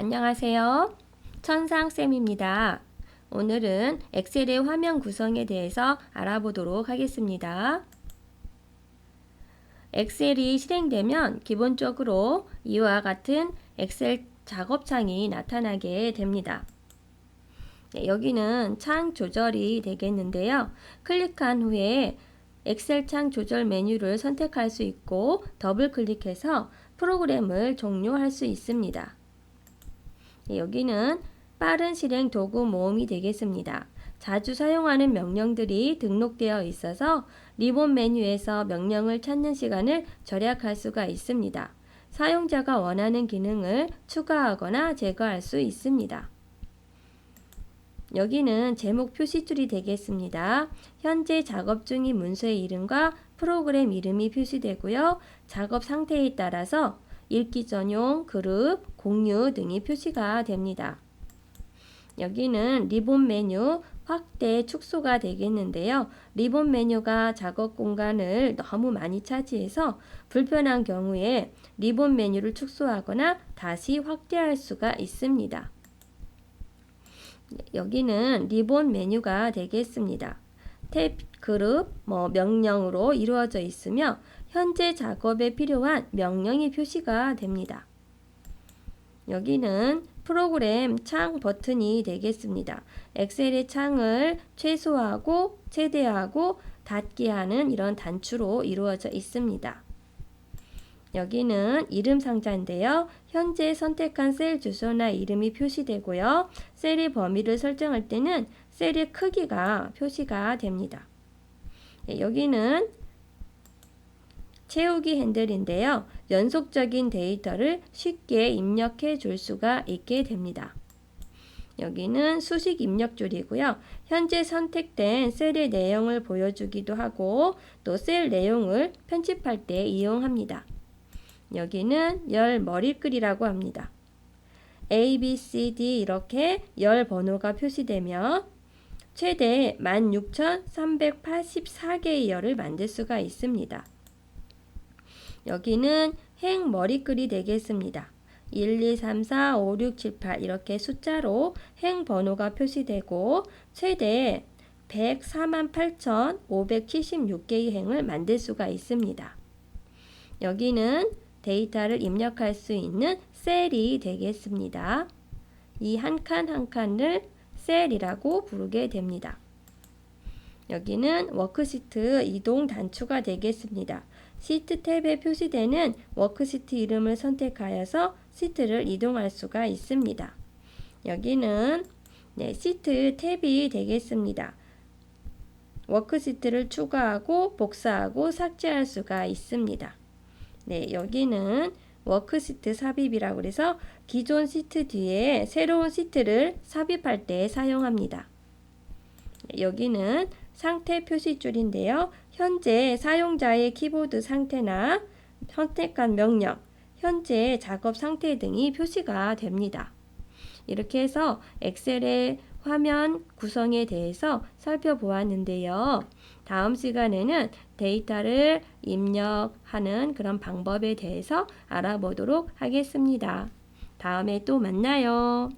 안녕하세요. 천상쌤입니다. 오늘은 엑셀의 화면 구성에 대해서 알아보도록 하겠습니다. 엑셀이 실행되면 기본적으로 이와 같은 엑셀 작업창이 나타나게 됩니다. 네, 여기는 창 조절이 되겠는데요. 클릭한 후에 엑셀 창 조절 메뉴를 선택할 수 있고 더블 클릭해서 프로그램을 종료할 수 있습니다. 네, 여기는 빠른 실행 도구 모음이 되겠습니다. 자주 사용하는 명령들이 등록되어 있어서 리본 메뉴에서 명령을 찾는 시간을 절약할 수가 있습니다. 사용자가 원하는 기능을 추가하거나 제거할 수 있습니다. 여기는 제목 표시줄이 되겠습니다. 현재 작업 중인 문서의 이름과 프로그램 이름이 표시되고요. 작업 상태에 따라서 읽기 전용, 그룹, 공유 등이 표시가 됩니다. 여기는 리본 메뉴 확대 축소가 되겠는데요. 리본 메뉴가 작업 공간을 너무 많이 차지해서 불편한 경우에 리본 메뉴를 축소하거나 다시 확대할 수가 있습니다. 여기는 리본 메뉴가 되겠습니다. 탭, 그룹, 뭐 명령으로 이루어져 있으며 현재 작업에 필요한 명령이 표시가 됩니다. 여기는 프로그램 창 버튼이 되겠습니다. 엑셀의 창을 최소화하고 최대하고 닫게 하는 이런 단추로 이루어져 있습니다. 여기는 이름 상자인데요. 현재 선택한 셀 주소나 이름이 표시되고요. 셀의 범위를 설정할 때는 셀의 크기가 표시가 됩니다. 네, 여기는 채우기 핸들인데요. 연속적인 데이터를 쉽게 입력해 줄 수가 있게 됩니다. 여기는 수식 입력줄이고요. 현재 선택된 셀의 내용을 보여주기도 하고 또 셀 내용을 편집할 때 이용합니다. 여기는 열 머리글이라고 합니다. A, B, C, D 이렇게 열 번호가 표시되며 최대 16,384개의 열을 만들 수가 있습니다. 여기는 행 머리글이 되겠습니다. 1, 2, 3, 4, 5, 6, 7, 8 이렇게 숫자로 행 번호가 표시되고 최대 104만 8,576개의 행을 만들 수가 있습니다. 여기는 데이터를 입력할 수 있는 셀이 되겠습니다. 이 한 칸 한 칸을 셀이라고 부르게 됩니다. 여기는 워크시트 이동 단추가 되겠습니다. 시트 탭에 표시되는 워크시트 이름을 선택하여서 시트를 이동할 수가 있습니다. 여기는 네, 시트 탭이 되겠습니다. 워크시트를 추가하고 복사하고 삭제할 수가 있습니다. 네, 여기는 워크시트 삽입이라고 해서 기존 시트 뒤에 새로운 시트를 삽입할 때 사용합니다. 네, 여기는 상태 표시줄인데요. 현재 사용자의 키보드 상태나 선택한 명령, 현재 작업 상태 등이 표시가 됩니다. 이렇게 해서 엑셀의 화면 구성에 대해서 살펴보았는데요. 다음 시간에는 데이터를 입력하는 그런 방법에 대해서 알아보도록 하겠습니다. 다음에 또 만나요.